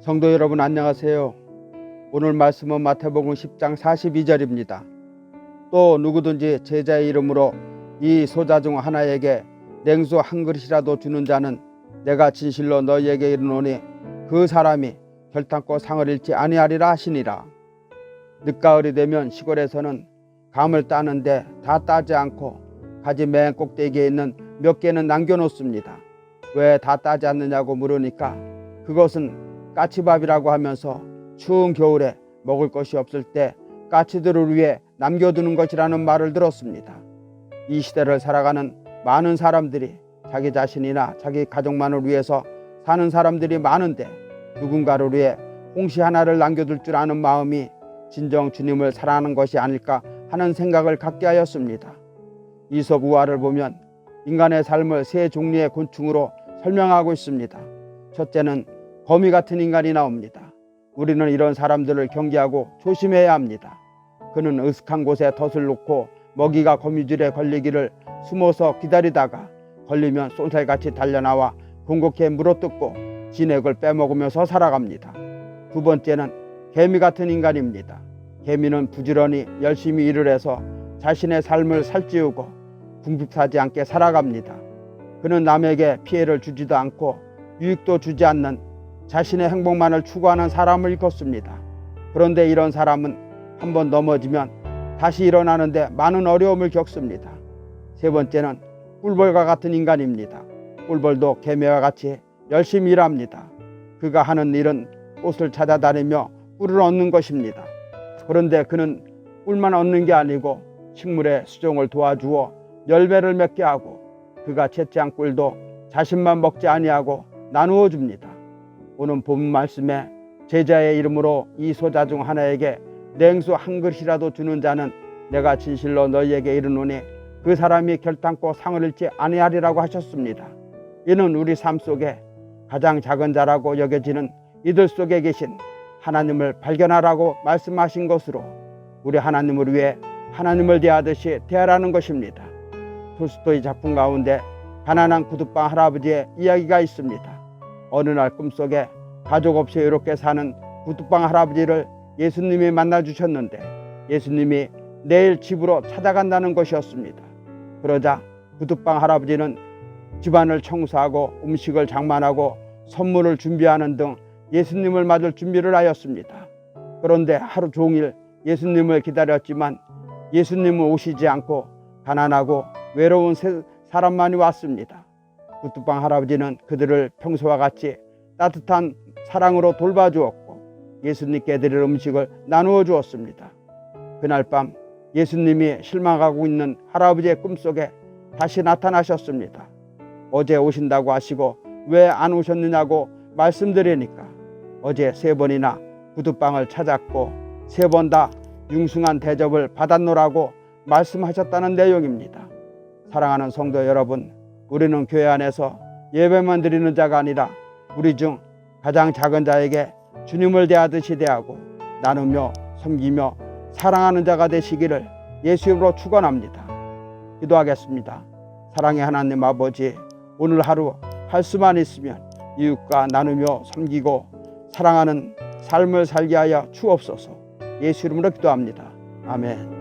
성도 여러분 안녕하세요. 오늘 말씀은 마태복음 10장 42절입니다. 또 누구든지 제자의 이름으로 이 소자 중 하나에게 냉수 한 그릇이라도 주는 자는 내가 진실로 너희에게 이르노니 그 사람이 결탄코 상을 잃지 아니하리라 하시니라. 늦가을이 되면 시골에서는 감을 따는데 다 따지 않고 가지 맨 꼭대기에 있는 몇 개는 남겨놓습니다. 왜 다 따지 않느냐고 물으니까 그것은 까치밥이라고 하면서 추운 겨울에 먹을 것이 없을 때 까치들을 위해 남겨두는 것이라는 말을 들었습니다. 이 시대를 살아가는 많은 사람들이 자기 자신이나 자기 가족만을 위해서 사는 사람들이 많은데 누군가를 위해 홍시 하나를 남겨둘 줄 아는 마음이 진정 주님을 사랑하는 것이 아닐까 하는 생각을 갖게 하였습니다. 이솝 우화를 보면 인간의 삶을 세 종류의 곤충으로 설명하고 있습니다. 첫째는 거미 같은 인간이 나옵니다. 우리는 이런 사람들을 경계하고 조심해야 합니다. 그는 으슥한 곳에 덫을 놓고 먹이가 거미줄에 걸리기를 숨어서 기다리다가 걸리면 쏜살같이 달려나와 공곡해 물어뜯고 진액을 빼먹으면서 살아갑니다. 두 번째는 개미 같은 인간입니다. 개미는 부지런히 열심히 일을 해서 자신의 삶을 살찌우고 궁핍하지 않게 살아갑니다. 그는 남에게 피해를 주지도 않고 유익도 주지 않는 자신의 행복만을 추구하는 사람을 일컫습니다. 그런데 이런 사람은 한번 넘어지면 다시 일어나는데 많은 어려움을 겪습니다. 세 번째는 꿀벌과 같은 인간입니다. 꿀벌도 개미와 같이 열심히 일합니다. 그가 하는 일은 꽃을 찾아다니며 꿀을 얻는 것입니다. 그런데 그는 꿀만 얻는 게 아니고 식물의 수종을 도와주어 열매를 맺게 하고 그가 채취한 꿀도 자신만 먹지 아니하고 나누어 줍니다. 오늘 본 말씀에 제자의 이름으로 이 소자 중 하나에게 냉수 한 그릇이라도 주는 자는 내가 진실로 너희에게 이르노니 그 사람이 결단코 상을 잃지 아니하리라고 하셨습니다. 이는 우리 삶 속에 가장 작은 자라고 여겨지는 이들 속에 계신 하나님을 발견하라고 말씀하신 것으로 우리 하나님을 위해 하나님을 대하듯이 대하라는 것입니다. 토스토이 작품 가운데 가난한 구두방 할아버지의 이야기가 있습니다. 어느 날 꿈속에 가족 없이 이렇게 사는 구두방 할아버지를 예수님이 만나 주셨는데 예수님이 내일 집으로 찾아간다는 것이었습니다. 그러자 구두방 할아버지는 집안을 청소하고 음식을 장만하고 선물을 준비하는 등 예수님을 맞을 준비를 하였습니다. 그런데 하루 종일 예수님을 기다렸지만 예수님은 오시지 않고 가난하고 외로운 세- 사람만이 왔습니다. 구두방 할아버지는 그들을 평소와 같이 따뜻한 사랑으로 돌봐주었고 예수님께 드릴 음식을 나누어 주었습니다. 그날 밤 예수님이 실망하고 있는 할아버지의 꿈속에 다시 나타나셨습니다. 어제 오신다고 하시고 왜 안 오셨느냐고 말씀드리니까 어제 세 번이나 구두방을 찾았고 세 번 다 융숭한 대접을 받았노라고 말씀하셨다는 내용입니다. 사랑하는 성도 여러분, 우리는 교회 안에서 예배만 드리는 자가 아니라 우리 중 가장 작은 자에게 주님을 대하듯이 대하고 나누며 섬기며 사랑하는 자가 되시기를 예수 이름으로 축원합니다. 기도하겠습니다. 사랑의 하나님 아버지, 오늘 하루 할 수만 있으면 이웃과 나누며 섬기고 사랑하는 삶을 살게 하여 주옵소서. 예수 이름으로 기도합니다. 아멘.